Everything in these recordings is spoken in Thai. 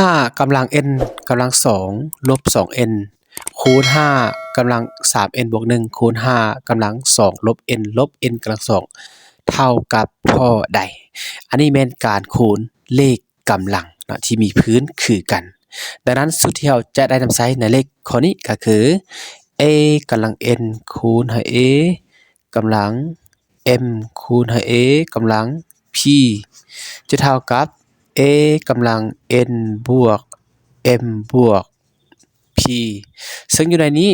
5กำลัง n กำลัง2ลบ 2n คูณ5กำลัง 3n บวก1คูณ5กำลัง2ลบ n ลบ n กำลัง2เท่ากับเท่าใด อันนี้แม่นการคูณเลขกำลังเนาะที่มีพื้นคือกัน ดังนั้นสูตรที่เราจะได้นำใช้ในเลขข้อนี้ก็คือ a กำลัง n คูณห้ a กำลัง m คูณห้ a กำลัง p จะเท่ากับ a กำลัง n บวก m บวก p ซึ่งอยู่ในนี้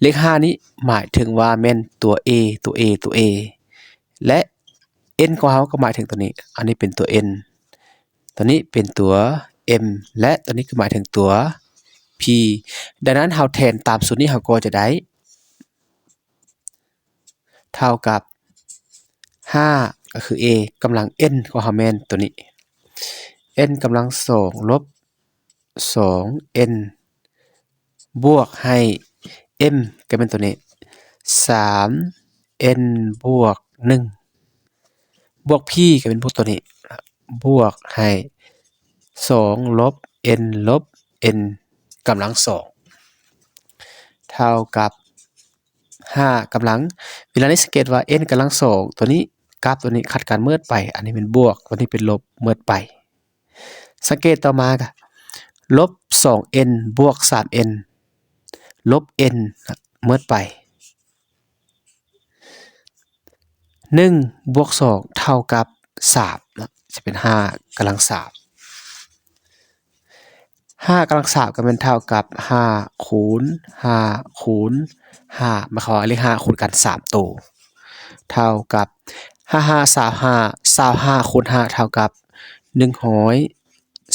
เลข 5 นี้หมายถึงว่าแม่นตัว a ตัว a ตัว a และ n ของเราก็หมายถึงตัวนี้ อันนี้เป็นตัว n ตัวนี้เป็นตัว m และตัวนี้ก็หมายถึงตัว p ดังนั้นเราแทนตามสูตรนี้เราก็จะได้ เท่ากับ 5 ก็คือ a กำลัง n ของเราแม่นตัวนี้ n กำลัง2ลบ 2n บวกให้ m ก็เป็นตัวนี้ 3n บวก1บวก p ก็เป็นพวกตัวนี้ บวกให้2ลบ n ลบ n กำลัง2เท่ากับ5กำลัง เวลานี้สังเกตว่า n กำลัง2ตัวนี้ กับตัวนี้ขัดกันเมิดไป อันนี้เป็นบวก ตัวนี้เป็นลบเมิดไป สังเกตต่อมาก็ลบ 2n บวก 3n ลบ n เมิดไป 1 บวก 2 เท่ากับ3นะจะเป็น 5กำลัง3 5กำลัง3ก็เป็นเท่ากับ 5 คูณ 5 คูณ5หมายความว่าเลข5คูณกัน 3 ตัว เท่ากับ 55 25 25คูณ5เท่ากับหนึ่งหอย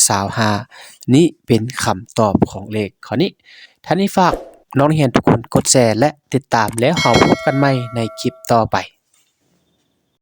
สาวฮานี่เป็นคำตอบของเลขข้อนี้ท่านนี้ฝากน้องเรียนทุกคนกดแชร์และติดตามแล้วเราพบกันใหม่ในคลิปต่อไป